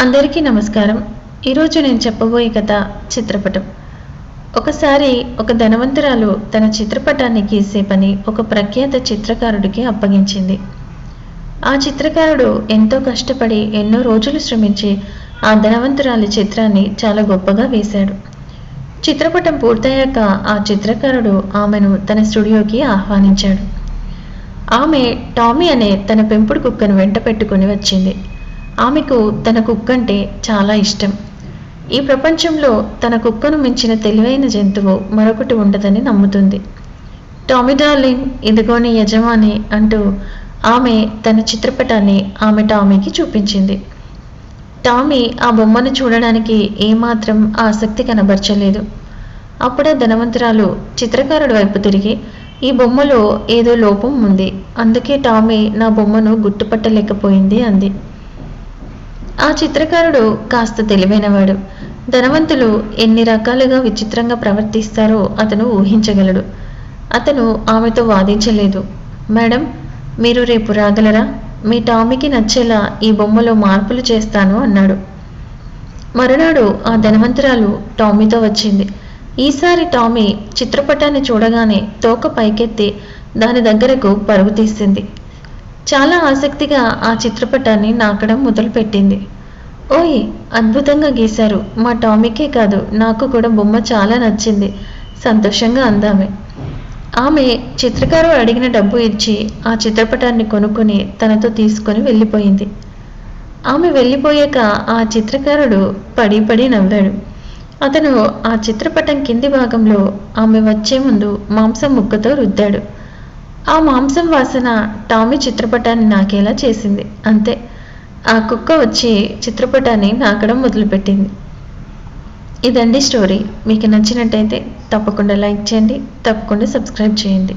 అందరికీ నమస్కారం. ఈరోజు నేను చెప్పబోయే కథ చిత్రపటం. ఒకసారి ఒక ధనవంతురాలు తన చిత్రపటాన్ని గీసే పని ఒక ప్రఖ్యాత చిత్రకారుడికి అప్పగించింది. ఆ చిత్రకారుడు ఎంతో కష్టపడి ఎన్నో రోజులు శ్రమించి ఆ ధనవంతురాలి చిత్రాన్ని చాలా గొప్పగా వేశాడు. చిత్రపటం పూర్తయ్యాక ఆ చిత్రకారుడు ఆమెను తన స్టూడియోకి ఆహ్వానించాడు. ఆమె టామీ అనే తన పెంపుడు కుక్కను వెంట పెట్టుకుని వచ్చింది. ఆమెకు తన కుక్క అంటే చాలా ఇష్టం. ఈ ప్రపంచంలో తన కుక్కను మించిన తెలివైన జంతువు మరొకటి ఉండదని నమ్ముతుంది. టామీ డార్లింగ్ ఇదిగోని యజమాని అంటూ ఆమె తన చిత్రపటాన్ని ఆమె టామీకి చూపించింది. టామీ ఆ బొమ్మను చూడడానికి ఏమాత్రం ఆసక్తి కనబరచలేదు. అప్పుడే ధనవంతురాలు చిత్రకారుడి వైపు తిరిగి ఈ బొమ్మలో ఏదో లోపం ఉంది. అందుకే టామీ నా బొమ్మను గుర్తుపట్టలేకపోయింది అంది. ఆ చిత్రకారుడు కాస్త తెలివైనవాడు. ధనవంతులు ఎన్ని రకాలుగా విచిత్రంగా ప్రవర్తిస్తారో అతను ఊహించగలడు. అతను ఆమెతో వాదించలేదు. మేడం మీరు రేపు రాగలరా? మీ టామీకి నచ్చేలా ఈ బొమ్మలో మార్పులు చేస్తాను అన్నాడు. మరునాడు ఆ ధనవంతురాలు టామీతో వచ్చింది. ఈసారి టామీ చిత్రపటాన్ని చూడగానే తోక పైకెత్తి దాని దగ్గరకు పరుగు తీసింది. చాలా ఆసక్తిగా ఆ చిత్రపటాన్ని నాకడం మొదలుపెట్టింది. ఓయ్ అద్భుతంగా గీశారు. మా టామీకే కాదు నాకు కూడా బొమ్మ చాలా నచ్చింది. సంతోషంగా అందామె. ఆమె చిత్రకారు అడిగిన డబ్బు ఇచ్చి ఆ చిత్రపటాన్ని కొనుక్కొని తనతో తీసుకొని వెళ్ళిపోయింది. ఆమె వెళ్ళిపోయాక ఆ చిత్రకారుడు పడి పడి నవ్వాడు. అతను ఆ చిత్రపటం కింది భాగంలో ఆమె వచ్చే ముందు మాంసం ముక్కతో రుద్దాడు. ఆ మాంసం వాసన టామీ చిత్రపటాన్ని నాకేలా చేసింది. అంతే. ఆ కుక్క వచ్చి చిత్రపటాన్ని నాకడం మొదలుపెట్టింది. ఇదండి స్టోరీ. మీకు నచ్చినట్టయితే తప్పకుండా లైక్ చేయండి తప్పకుండా సబ్స్క్రైబ్ చేయండి.